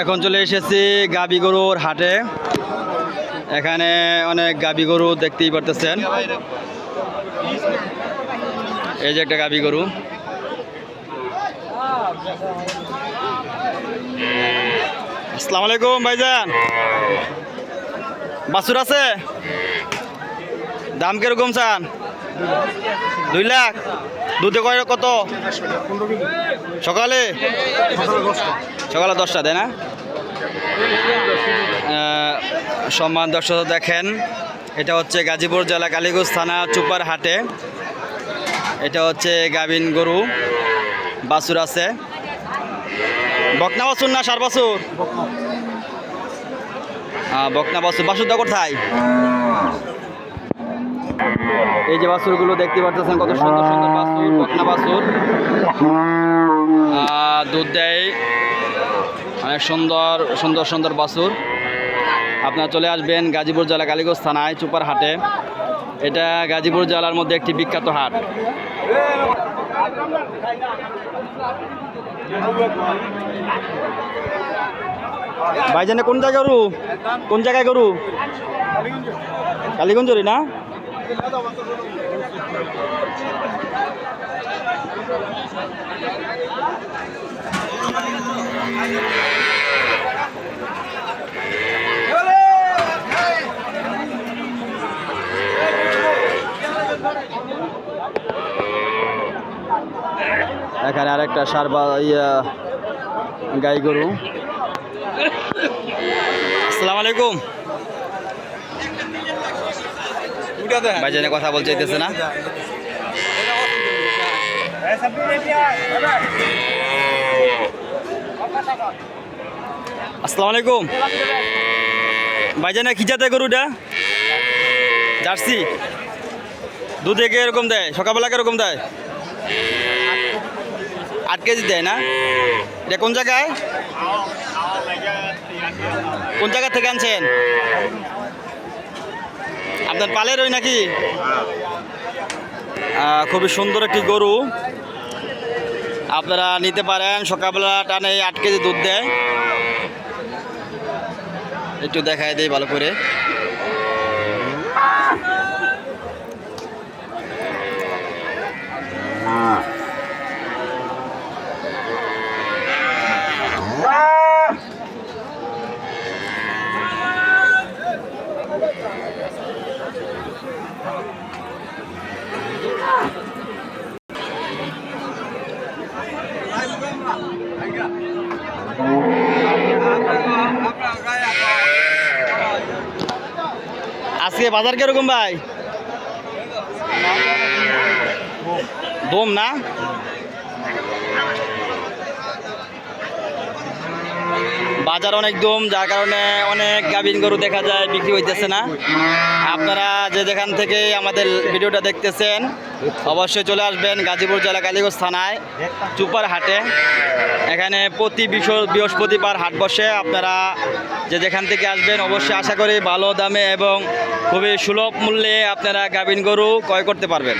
এখন চলে এসেছি গাবি গরুর হাটে। এখানে অনেক গাবি গরু দেখতেই পারতেছেন। এই যে একটা গাবি গরু। আসসালামু আলাইকুম ভাইজান। বাসুর আছে? দাম কীরকম চান? দুই লাখ। দুধে কয় কত? সকালে? সকালে দশটা, তাই না? সম্মান দর্শক দেখেন, এটা হচ্ছে গাজীপুর জেলা কালীগঞ্জ থানা চুপার হাটে। এটা হচ্ছে গাবিন গরু বাসুর আছে। বকনা বাসুর না সার বাসুর বকনা বাসুর বাছুরটা কোথায়? এই যে বাছুরগুলো দেখতে পাচ্ছেন কত সুন্দর সুন্দর বাছুর বকনা আহ, দুধ দেয়। অনেক সুন্দর সুন্দর সুন্দর বাছুর আপনারা চলে আসবেন গাজীপুর জেলা কালীগঞ্জ থানায় চুপার হাটে। এটা গাজীপুর জেলার মধ্যে একটি বিখ্যাত হাট। ভাইজানে কোন জায়গায় গরু? কোন জায়গায় গরু? কালীগঞ্জরি না? এখানে আরেকটা সার বা ইয়া গাই গরু। আসসালামু আলাইকুম। ভাইজানে কথা বলতে চাইতেছে না। আসসালামু আলাইকুম। ভাইজানে জাতের গরুটা? জার্সি? দুধে কে এরকম দেয়? সকালবেলা কীরকম দেয়? আট কেজি দেয় না? এটা কোন জায়গায়? কোন জায়গা থেকে আনছেন? আপনার পালের ওই নাকি? খুবই সুন্দর একটি গরু। আপনারা নিতে পারেন, সকালবেলা টানে আট কেজি দুধ দেয়। একটু দেখায় দিই ভালো করে। আজকে বাজার কীরকম ভাই? বোম না? বাজার অনেক দম, যার কারণে অনেক গাভিন গরু দেখা যায়, বিক্রি হইতেছে না। আপনারা যে যেখান থেকে আমাদের ভিডিওটা দেখতেছেন অবশ্যই চলে আসবেন গাজীপুর জেলা কালীগঞ্জ থানায়, চুপার হাটে। এখানে প্রতি বৃহস্পতিবার হাট বসে। আপনারা যে যেখান থেকে আসবেন, অবশ্যই আশা করি ভালো দামে এবং খুবই সুলভ মূল্যে আপনারা গাভিন গরু ক্রয় করতে পারবেন।